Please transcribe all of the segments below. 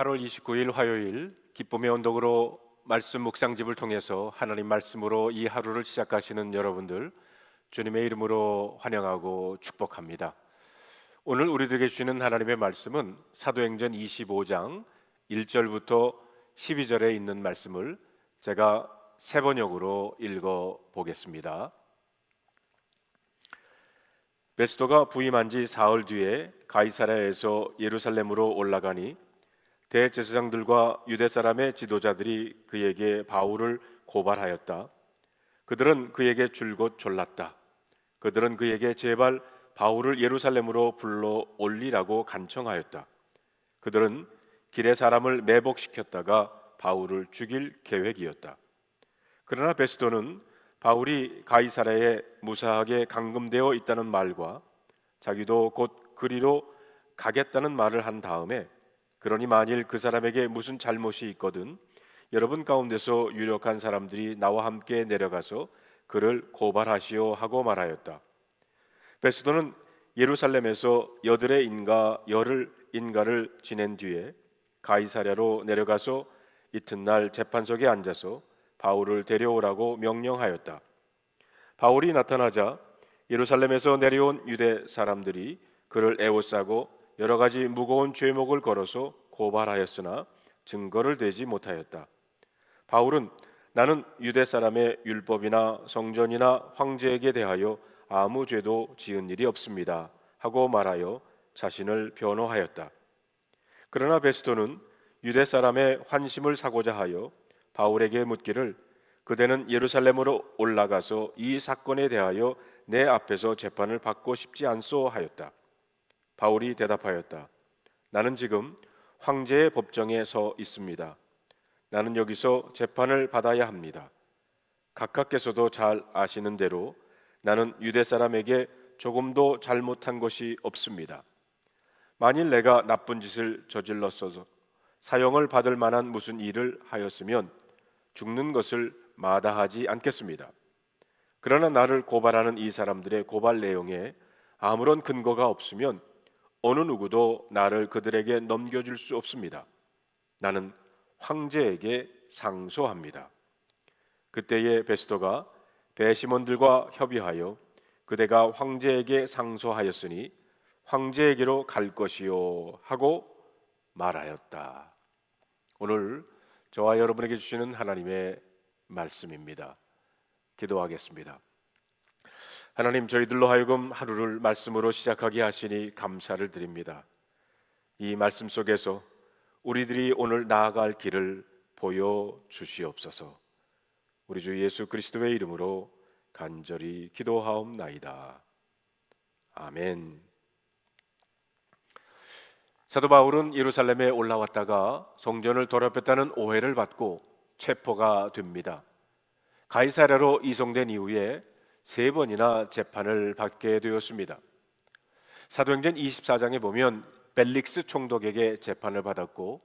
8월 29일 화요일 기쁨의 언덕으로 말씀 묵상집을 통해서 하나님 말씀으로 이 하루를 시작하시는 여러분들 주님의 이름으로 환영하고 축복합니다. 오늘 우리들에게 주시는 하나님의 말씀은 사도행전 25장 1절부터 12절에 있는 말씀을 제가 세 번역으로 읽어 보겠습니다. 베스도가 부임한 지 사흘 뒤에 가이사랴에서 예루살렘으로 올라가니 대제사장들과 유대 사람의 지도자들이 그에게 바울을 고발하였다. 그들은 그에게 줄곧 졸랐다. 그들은 그에게 제발 바울을 예루살렘으로 불러 올리라고 간청하였다. 그들은 길에 사람을 매복시켰다가 바울을 죽일 계획이었다. 그러나 베스도는 바울이 가이사랴에 무사하게 감금되어 있다는 말과 자기도 곧 그리로 가겠다는 말을 한 다음에 그러니 만일 그 사람에게 무슨 잘못이 있거든 여러분 가운데서 유력한 사람들이 나와 함께 내려가서 그를 고발하시오 하고 말하였다. 베스도는 예루살렘에서 여들의 인가 열흘 인가를 지낸 뒤에 가이사랴로 내려가서 이튿날 재판석에 앉아서 바울을 데려오라고 명령하였다. 바울이 나타나자 예루살렘에서 내려온 유대 사람들이 그를 애워싸고 여러 가지 무거운 죄목을 걸어서 고발하였으나 증거를 대지 못하였다. 바울은 나는 유대 사람의 율법이나 성전이나 황제에게 대하여 아무 죄도 지은 일이 없습니다. 하고 말하여 자신을 변호하였다. 그러나 베스토는 유대 사람의 환심을 사고자 하여 바울에게 묻기를 그대는 예루살렘으로 올라가서 이 사건에 대하여 내 앞에서 재판을 받고 싶지 않소 하였다. 바울이 대답하였다. 나는 지금 황제의 법정에 서 있습니다. 나는 여기서 재판을 받아야 합니다. 각하께서도 잘 아시는 대로 나는 유대 사람에게 조금도 잘못한 것이 없습니다. 만일 내가 나쁜 짓을 저질렀어서 사형을 받을 만한 무슨 일을 하였으면 죽는 것을 마다하지 않겠습니다. 그러나 나를 고발하는 이 사람들의 고발 내용에 아무런 근거가 없으면 어느 누구도 나를 그들에게 넘겨줄 수 없습니다. 나는 황제에게 상소합니다. 그때에 베스토가 배심원들과 협의하여 그대가 황제에게 상소하였으니 황제에게로 갈 것이요 하고 말하였다. 오늘 저와 여러분에게 주시는 하나님의 말씀입니다. 기도하겠습니다. 하나님 저희들로 하여금 하루를 말씀으로 시작하게 하시니 감사를 드립니다. 이 말씀 속에서 우리들이 오늘 나아갈 길을 보여 주시옵소서. 우리 주 예수 그리스도의 이름으로 간절히 기도하옵나이다. 아멘. 사도 바울은 예루살렘에 올라왔다가 성전을 더럽혔다는 오해를 받고 체포가 됩니다. 가이사랴로 이송된 이후에 세 번이나 재판을 받게 되었습니다. 사도행전 24장에 보면 벨릭스 총독에게 재판을 받았고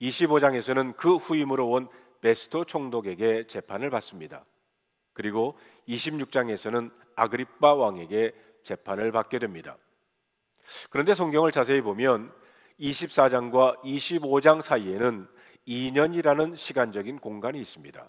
25장에서는 그 후임으로 온 베스토 총독에게 재판을 받습니다. 그리고 26장에서는 아그리빠 왕에게 재판을 받게 됩니다. 그런데 성경을 자세히 보면 24장과 25장 사이에는 2년이라는 시간적인 공간이 있습니다.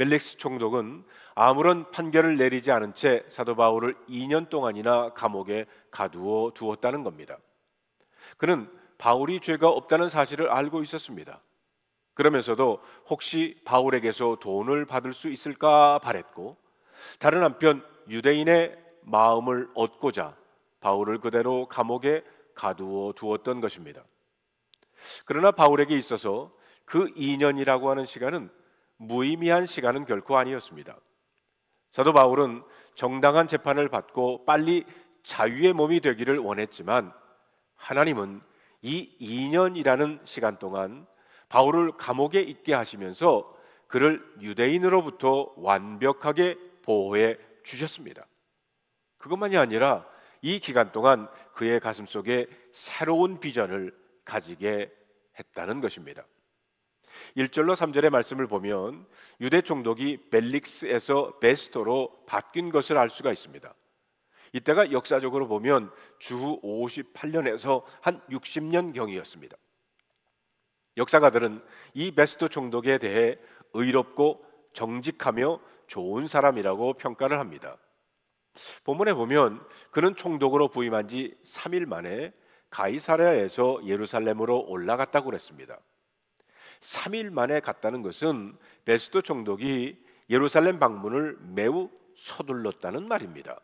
벨릭스 총독은 아무런 판결을 내리지 않은 채 사도 바울을 2년 동안이나 감옥에 가두어 두었다는 겁니다. 그는 바울이 죄가 없다는 사실을 알고 있었습니다. 그러면서도 혹시 바울에게서 돈을 받을 수 있을까 바랬고 다른 한편 유대인의 마음을 얻고자 바울을 그대로 감옥에 가두어 두었던 것입니다. 그러나 바울에게 있어서 그 2년이라고 하는 시간은 무의미한 시간은 결코 아니었습니다. 사도 바울은 정당한 재판을 받고 빨리 자유의 몸이 되기를 원했지만 하나님은 이 2년이라는 시간 동안 바울을 감옥에 있게 하시면서 그를 유대인으로부터 완벽하게 보호해 주셨습니다. 그것만이 아니라 이 기간 동안 그의 가슴 속에 새로운 비전을 가지게 했다는 것입니다. 1절로 3절의 말씀을 보면 유대 총독이 벨릭스에서 베스토로 바뀐 것을 알 수가 있습니다. 이때가 역사적으로 보면 주 58년에서 한 60년 경이었습니다. 역사가들은 이 베스도 총독에 대해 의롭고 정직하며 좋은 사람이라고 평가를 합니다. 본문에 보면 그는 총독으로 부임한 지 3일 만에 가이사랴에서 예루살렘으로 올라갔다고 그랬습니다. 3일 만에 갔다는 것은 베스도 총독이 예루살렘 방문을 매우 서둘렀다는 말입니다.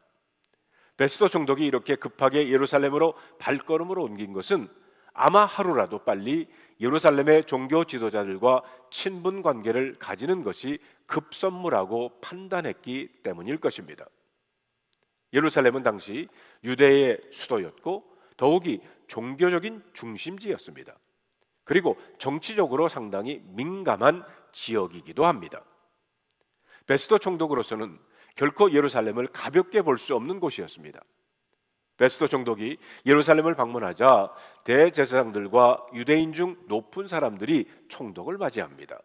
베스도 총독이 이렇게 급하게 예루살렘으로 발걸음을 옮긴 것은 아마 하루라도 빨리 예루살렘의 종교 지도자들과 친분 관계를 가지는 것이 급선무라고 판단했기 때문일 것입니다. 예루살렘은 당시 유대의 수도였고 더욱이 종교적인 중심지였습니다. 그리고 정치적으로 상당히 민감한 지역이기도 합니다. 베스도 총독으로서는 결코 예루살렘을 가볍게 볼 수 없는 곳이었습니다. 베스도 총독이 예루살렘을 방문하자 대제사장들과 유대인 중 높은 사람들이 총독을 맞이합니다.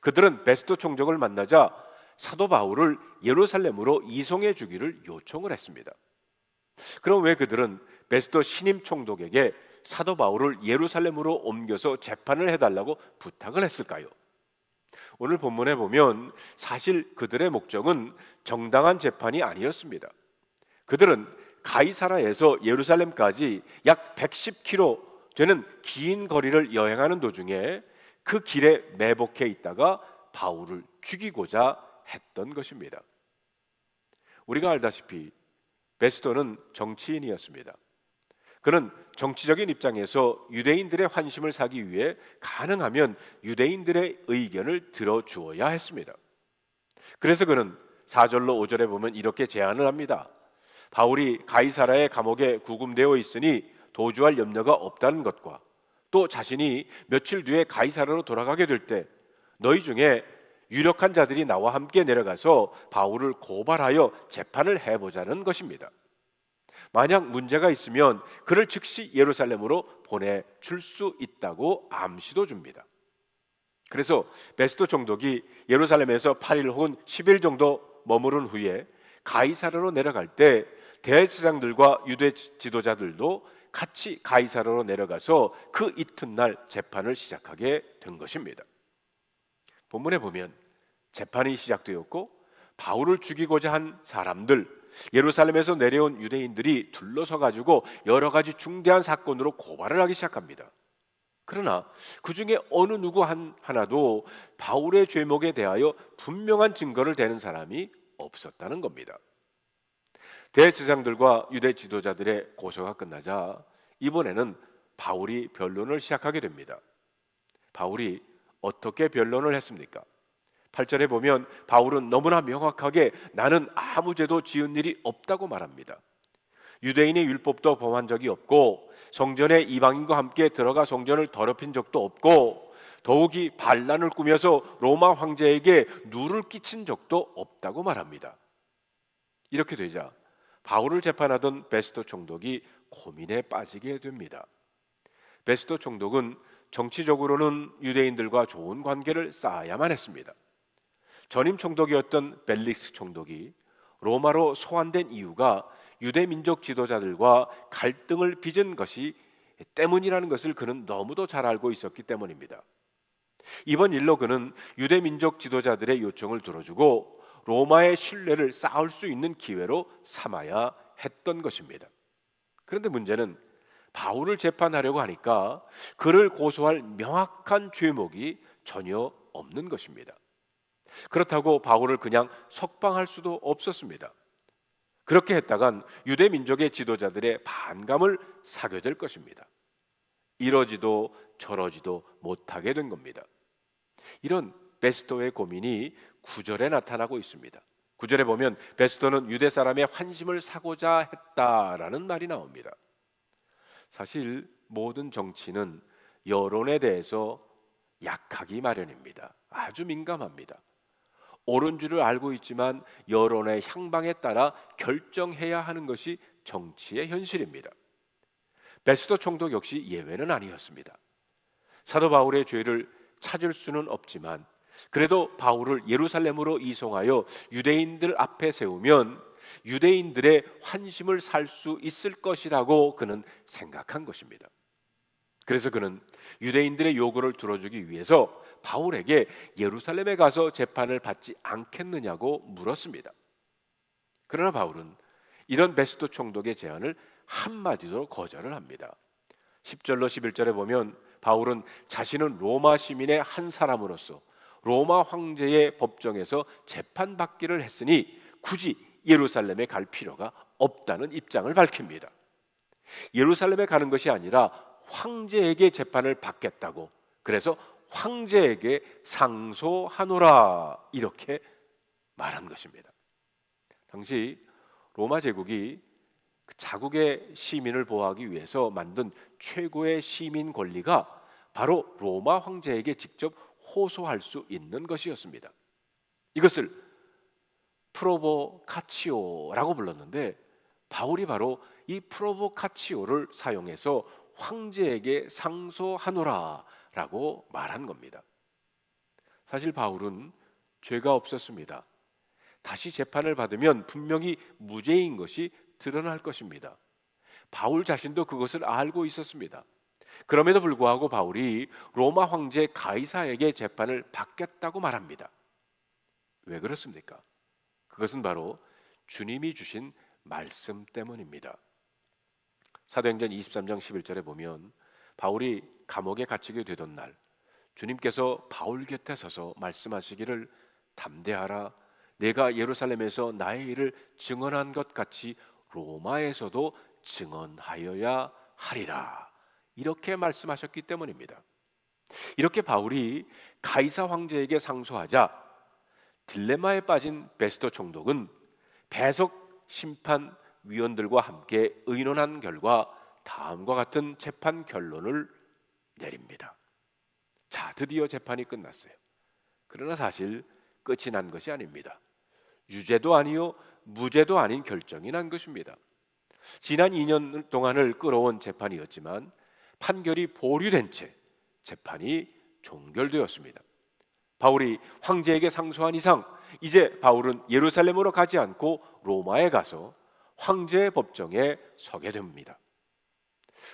그들은 베스도 총독을 만나자 사도 바울을 예루살렘으로 이송해 주기를 요청을 했습니다. 그럼 왜 그들은 베스도 신임 총독에게 사도 바울을 예루살렘으로 옮겨서 재판을 해달라고 부탁을 했을까요? 오늘 본문에 보면 사실 그들의 목적은 정당한 재판이 아니었습니다. 그들은 가이사라에서 예루살렘까지 약 110km 되는 긴 거리를 여행하는 도중에 그 길에 매복해 있다가 바울을 죽이고자 했던 것입니다. 우리가 알다시피 베스도는 정치인이었습니다. 그는 정치적인 입장에서 유대인들의 환심을 사기 위해 가능하면 유대인들의 의견을 들어주어야 했습니다. 그래서 그는 4절로 5절에 보면 이렇게 제안을 합니다. 바울이 가이사라의 감옥에 구금되어 있으니 도주할 염려가 없다는 것과 또 자신이 며칠 뒤에 가이사라로 돌아가게 될 때 너희 중에 유력한 자들이 나와 함께 내려가서 바울을 고발하여 재판을 해보자는 것입니다. 만약 문제가 있으면 그를 즉시 예루살렘으로 보내 줄 수 있다고 암시도 줍니다. 그래서 베스도 총독이 예루살렘에서 8일 혹은 10일 정도 머무른 후에 가이사르로 내려갈 때 대제사장들과 유대 지도자들도 같이 가이사르로 내려가서 그 이튿날 재판을 시작하게 된 것입니다. 본문에 보면 재판이 시작되었고 바울을 죽이고자 한 사람들 예루살렘에서 내려온 유대인들이 둘러서 가지고 여러 가지 중대한 사건으로 고발을 하기 시작합니다. 그러나 그 중에 어느 누구 한 하나도 바울의 죄목에 대하여 분명한 증거를 대는 사람이 없었다는 겁니다. 대제장들과 유대 지도자들의 고소가 끝나자 이번에는 바울이 변론을 시작하게 됩니다. 바울이 어떻게 변론을 했습니까? 8절에 보면 바울은 너무나 명확하게 나는 아무 죄도 지은 일이 없다고 말합니다. 유대인의 율법도 범한 적이 없고 성전에 이방인과 함께 들어가 성전을 더럽힌 적도 없고 더욱이 반란을 꾸며서 로마 황제에게 누를 끼친 적도 없다고 말합니다. 이렇게 되자 바울을 재판하던 베스토 총독이 고민에 빠지게 됩니다. 베스토 총독은 정치적으로는 유대인들과 좋은 관계를 쌓아야만 했습니다. 전임 총독이었던 벨릭스 총독이 로마로 소환된 이유가 유대 민족 지도자들과 갈등을 빚은 것이 때문이라는 것을 그는 너무도 잘 알고 있었기 때문입니다. 이번 일로 그는 유대 민족 지도자들의 요청을 들어주고 로마의 신뢰를 쌓을 수 있는 기회로 삼아야 했던 것입니다. 그런데 문제는 바울을 재판하려고 하니까 그를 고소할 명확한 죄목이 전혀 없는 것입니다. 그렇다고 바울을 그냥 석방할 수도 없었습니다. 그렇게 했다간 유대 민족의 지도자들의 반감을 사게 될 것입니다. 이러지도 저러지도 못하게 된 겁니다. 이런 베스토의 고민이 구절에 나타나고 있습니다. 구절에 보면 베스토는 유대 사람의 환심을 사고자 했다라는 말이 나옵니다. 사실 모든 정치는 여론에 대해서 약하기 마련입니다. 아주 민감합니다. 옳은 줄을 알고 있지만 여론의 향방에 따라 결정해야 하는 것이 정치의 현실입니다. 베스도 총독 역시 예외는 아니었습니다. 사도 바울의 죄를 찾을 수는 없지만 그래도 바울을 예루살렘으로 이송하여 유대인들 앞에 세우면 유대인들의 환심을 살 수 있을 것이라고 그는 생각한 것입니다. 그래서 그는 유대인들의 요구를 들어주기 위해서 바울에게 예루살렘에 가서 재판을 받지 않겠느냐고 물었습니다. 그러나 바울은 이런 베스토 총독의 제안을 한마디도 거절을 합니다. 10절로 11절에 보면 바울은 자신은 로마 시민의 한 사람으로서 로마 황제의 법정에서 재판받기를 했으니 굳이 예루살렘에 갈 필요가 없다는 입장을 밝힙니다. 예루살렘에 가는 것이 아니라 황제에게 재판을 받겠다고 그래서 황제에게 상소하노라 이렇게 말한 것입니다. 당시 로마 제국이 그 자국의 시민을 보호하기 위해서 만든 최고의 시민 권리가 바로 로마 황제에게 직접 호소할 수 있는 것이었습니다. 이것을 프로보카치오라고 불렀는데 바울이 바로 이 프로보카치오를 사용해서 황제에게 상소하노라 라고 말한 겁니다. 사실 바울은 죄가 없었습니다. 다시 재판을 받으면 분명히 무죄인 것이 드러날 것입니다. 바울 자신도 그것을 알고 있었습니다. 그럼에도 불구하고 바울이 로마 황제 가이사에게 재판을 받겠다고 말합니다. 왜 그렇습니까? 그것은 바로 주님이 주신 말씀 때문입니다. 사도행전 23장 11절에 보면 바울이 감옥에 갇히게 되던 날 주님께서 바울 곁에 서서 말씀하시기를 담대하라 내가 예루살렘에서 나의 일을 증언한 것 같이 로마에서도 증언하여야 하리라. 이렇게 말씀하셨기 때문입니다. 이렇게 바울이 가이사 황제에게 상소하자 딜레마에 빠진 베스토 총독은 배석 심판 위원들과 함께 의논한 결과 다음과 같은 재판 결론을 내립니다. 자, 드디어 재판이 끝났어요. 그러나 사실 끝이 난 것이 아닙니다. 유죄도 아니요 무죄도 아닌 결정이 난 것입니다. 지난 2년 동안을 끌어온 재판이었지만 판결이 보류된 채 재판이 종결되었습니다. 바울이 황제에게 상소한 이상 이제 바울은 예루살렘으로 가지 않고 로마에 가서 황제의 법정에 서게 됩니다.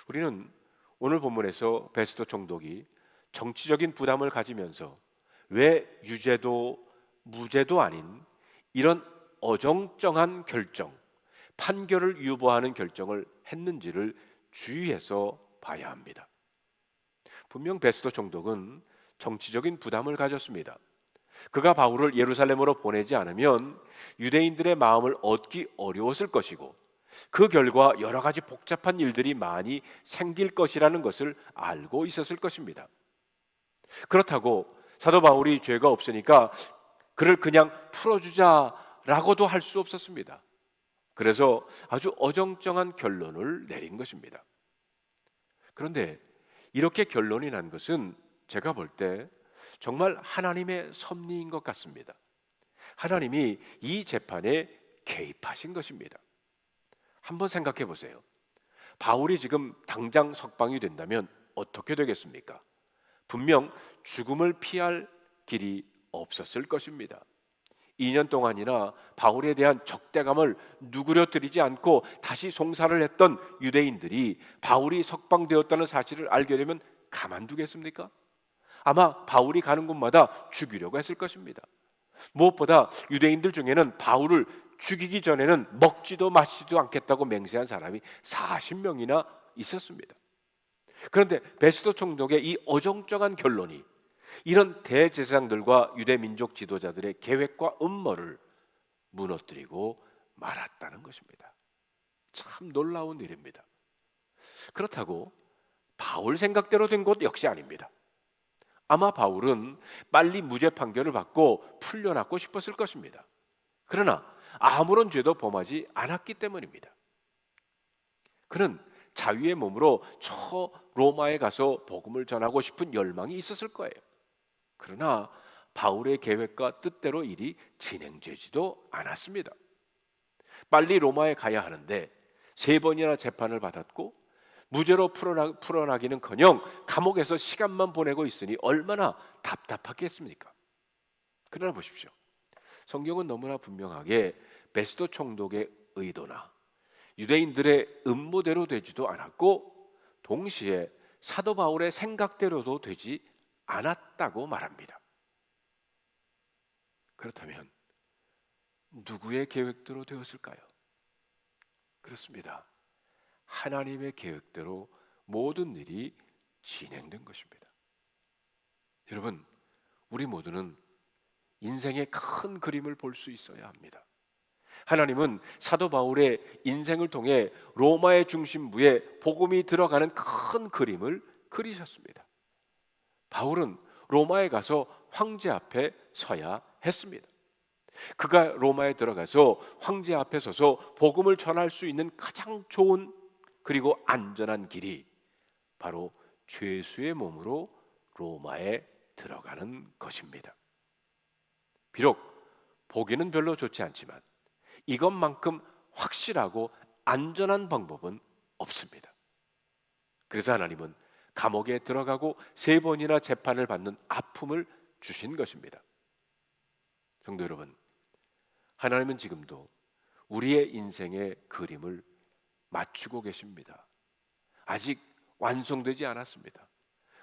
우리는 오늘 본문에서 베스토 총독이 정치적인 부담을 가지면서 왜 유죄도 무죄도 아닌 이런 어정쩡한 결정, 판결을 유보하는 결정을 했는지를 주의해서 봐야 합니다. 분명 베스도 총독은 정치적인 부담을 가졌습니다. 그가 바울을 예루살렘으로 보내지 않으면 유대인들의 마음을 얻기 어려웠을 것이고 그 결과 여러 가지 복잡한 일들이 많이 생길 것이라는 것을 알고 있었을 것입니다. 그렇다고 사도 바울이 죄가 없으니까 그를 그냥 풀어주자라고도 할 수 없었습니다. 그래서 아주 어정쩡한 결론을 내린 것입니다. 그런데 이렇게 결론이 난 것은 제가 볼 때 정말 하나님의 섭리인 것 같습니다. 하나님이 이 재판에 개입하신 것입니다. 한번 생각해 보세요. 바울이 지금 당장 석방이 된다면 어떻게 되겠습니까? 분명 죽음을 피할 길이 없었을 것입니다. 2년 동안이나 바울에 대한 적대감을 누그려뜨리지 않고 다시 송사를 했던 유대인들이 바울이 석방되었다는 사실을 알게 되면 가만두겠습니까? 아마 바울이 가는 곳마다 죽이려고 했을 것입니다. 무엇보다 유대인들 중에는 바울을 죽이기 전에는 먹지도 마시지도 않겠다고 맹세한 사람이 40명이나 있었습니다. 그런데 베스도 총독의 이 어정쩡한 결론이 이런 대제사장들과 유대 민족 지도자들의 계획과 음모를 무너뜨리고 말았다는 것입니다. 참 놀라운 일입니다. 그렇다고 바울 생각대로 된 것 역시 아닙니다. 아마 바울은 빨리 무죄 판결을 받고 풀려났고 싶었을 것입니다. 그러나 아무런 죄도 범하지 않았기 때문입니다. 그는 자유의 몸으로 저 로마에 가서 복음을 전하고 싶은 열망이 있었을 거예요. 그러나 바울의 계획과 뜻대로 일이 진행되지도 않았습니다. 빨리 로마에 가야 하는데 세 번이나 재판을 받았고 무죄로 풀어나, 풀어나기는커녕 감옥에서 시간만 보내고 있으니 얼마나 답답하겠습니까? 그러나 보십시오. 성경은 너무나 분명하게 베스도 총독의 의도나 유대인들의 음모대로 되지도 않았고 동시에 사도 바울의 생각대로도 되지 않았다고 말합니다. 그렇다면 누구의 계획대로 되었을까요? 그렇습니다. 하나님의 계획대로 모든 일이 진행된 것입니다. 여러분, 우리 모두는 인생의 큰 그림을 볼 수 있어야 합니다. 하나님은 사도 바울의 인생을 통해 로마의 중심부에 복음이 들어가는 큰 그림을 그리셨습니다. 바울은 로마에 가서 황제 앞에 서야 했습니다. 그가 로마에 들어가서 황제 앞에 서서 복음을 전할 수 있는 가장 좋은 그리고 안전한 길이 바로 죄수의 몸으로 로마에 들어가는 것입니다. 비록 보기는 별로 좋지 않지만 이것만큼 확실하고 안전한 방법은 없습니다. 그래서 하나님은 감옥에 들어가고 세 번이나 재판을 받는 아픔을 주신 것입니다. 성도 여러분, 하나님은 지금도 우리의 인생의 그림을 맞추고 계십니다. 아직 완성되지 않았습니다.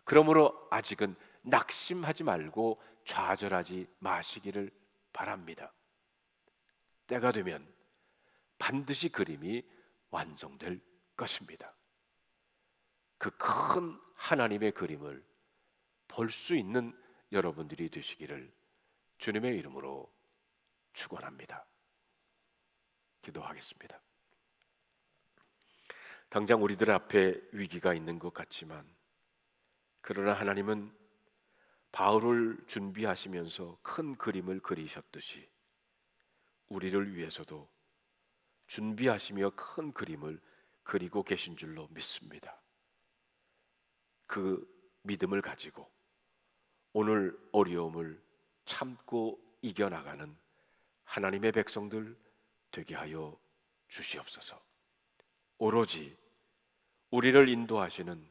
그러므로 아직은 낙심하지 말고 좌절하지 마시기를 바랍니다. 때가 되면 반드시 그림이 완성될 것입니다. 그 큰 하나님의 그림을 볼 수 있는 여러분들이 되시기를 주님의 이름으로 축원합니다. 기도하겠습니다. 당장 우리들 앞에 위기가 있는 것 같지만 그러나 하나님은 바울을 준비하시면서 큰 그림을 그리셨듯이 우리를 위해서도 준비하시며 큰 그림을 그리고 계신 줄로 믿습니다. 그 믿음을 가지고 오늘 어려움을 참고 이겨나가는 하나님의 백성들 되게 하여 주시옵소서. 오로지 우리를 인도하시는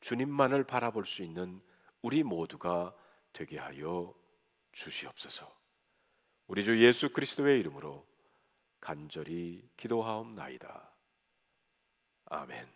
주님만을 바라볼 수 있는 우리 모두가 되게 하여 주시옵소서. 우리 주 예수 그리스도의 이름으로 간절히 기도하옵나이다. 아멘.